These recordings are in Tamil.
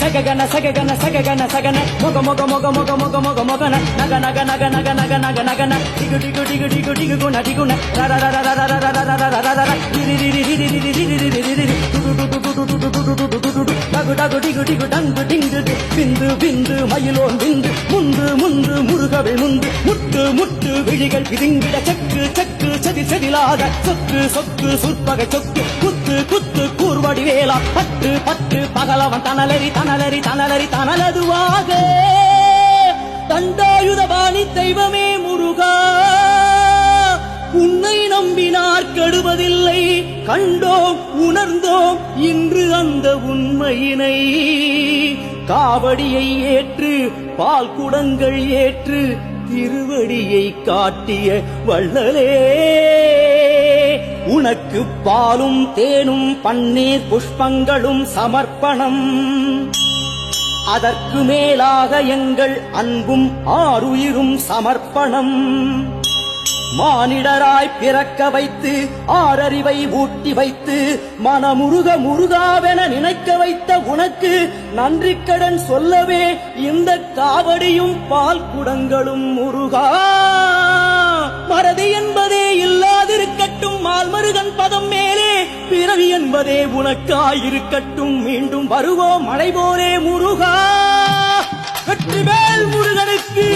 சககன சககன சககன சகன மொக மொக மொக மொக மொக மொக மொகன நக நக நக நக நக நக நகன டிகு டிகு டிகு டிகு டிகு குண டிகுண ரர ரர ரர ரர ரர ரர ரர ரர ரர ரிரி ரிரி ரிரி ரிரி ரிரி ரிரி ரிரி ரிரி டுடு டுடு டுடு டுடு டுடு டுடு டுடு டுடு டகு டகு டிகு டிகு டங்கு டிங்கு பிந்து பிந்து மயிலோன் பிந்து முந்து முருகவை முந்து முட்டு முட்டு விழிகள் பிதுங்கிட செக்கு செக்கு செதி செதிலாத சொக்கு சொக்கு சுற்பகை சொக்கு. குத்து குத்து கூர்வடி வேலா. பத்து பத்து பகலவன் தனலரி தனலரி தனலரி தனலதுவாக. தண்டாயுதபாணி தெய்வமே முருகா. உன்னை நம்பினார் கெடுவதில்லை. கண்டோம் உணர்ந்தோம் இன்று அந்த உண்மையினை. காவடியை ஏற்று பால் குடங்கள் ஏற்று திருவடியை காட்டிய வள்ளலே. உனக்கு பாலும் தேனும் பன்னீர் புஷ்பங்களும் சமர்ப்பணம். அதற்கு மேலாக எங்கள் அன்பும் ஆருயிரும் சமர்ப்பணம். மானிடராய் பிறக்க வைத்து ஆறறிவை ஊட்டி வைத்து மனமுருக முருகாவென நினைக்க வைத்த உனக்கு நன்றி கடன் சொல்லவே இந்த காவடியும் பால் குடங்களும் முருகா. மறதி என்பதே இல்லாதிருக்கட்டும் மால்மருகன் பதம் மேலே பிறவி என்பதே உனக்காயிருக்கட்டும் மீண்டும் வருவோம் மழை போலே முருகா. வெற்றிவேல் முருகனுக்கு.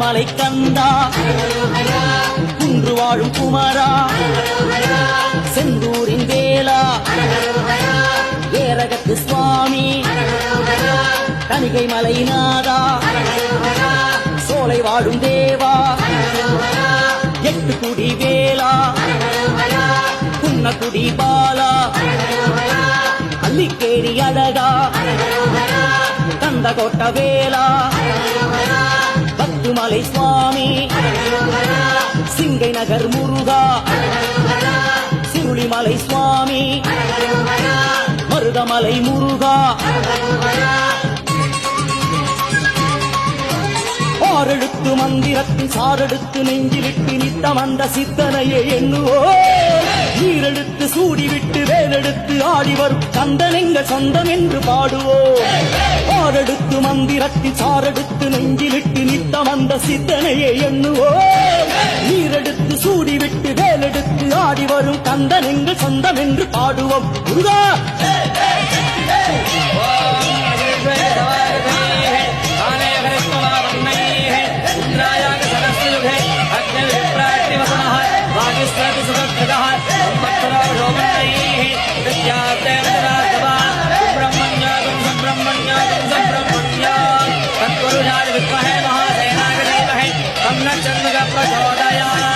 மலை கந்தா. குன்று வாழும் குமரா. செந்தூரின் வேலா. ஏரகத்து சுவாமி. தணிகை மலை நாதா. சோலை வாழும் தேவா. எட்டு குடி வேலா. குன்னக்குடி பாலா. அல்லிக்கேணி அழகா. கந்தகோட்ட வேலா. மலை சுவாமி. சிங்கை நகர் முருகா. சிருளிமலை சுவாமி. மருதமலை முருகா. ஆறெழுத்து மந்திரத்தின் சாரெடுத்து நெஞ்சிலிட்டு நித்தம் அந்த சித்தனையே எண்ணுவோ நீரெடுத்து சூடிவிட்டு வேலெடுத்து ஆடி வரும் சொந்தம் என்று பாடுவோம். ஆறெடுத்து மந்திரத்தில் சாரெடுத்து நெஞ்சிலிட்டு நித்தம் அந்த சித்தனையே எண்ணுவோம். நீரெடுத்து சூடிவிட்டு வேலெடுத்து ஆடி வரும் கந்தனெங்க சொந்தம் என்று பாடுவோம். முருகா! すが小い